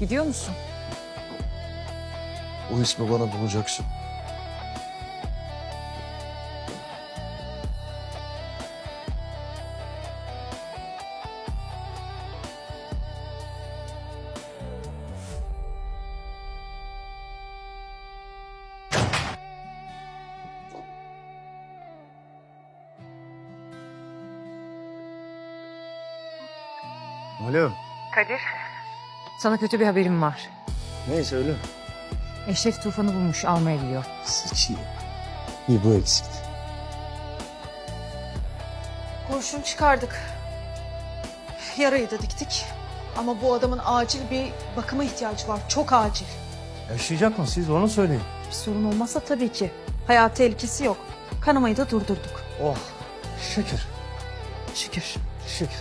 Gidiyor musun? O ismi bana bulacaksın. Alo. Kadir. Sana kötü bir haberim var. Ne söyle. Eşref Tufan'ı bulmuş almaya gidiyor. Sıçayım. Bir bu eksikti. Kurşun çıkardık. Yarayı da diktik. Ama bu adamın acil bir bakıma ihtiyacı var. Çok acil. Yaşayacak mı siz onu söyleyin. Bir sorun olmazsa tabii ki. Hayat tehlikesi yok. Kanamayı da durdurduk. Oh şükür Şükür. şükür.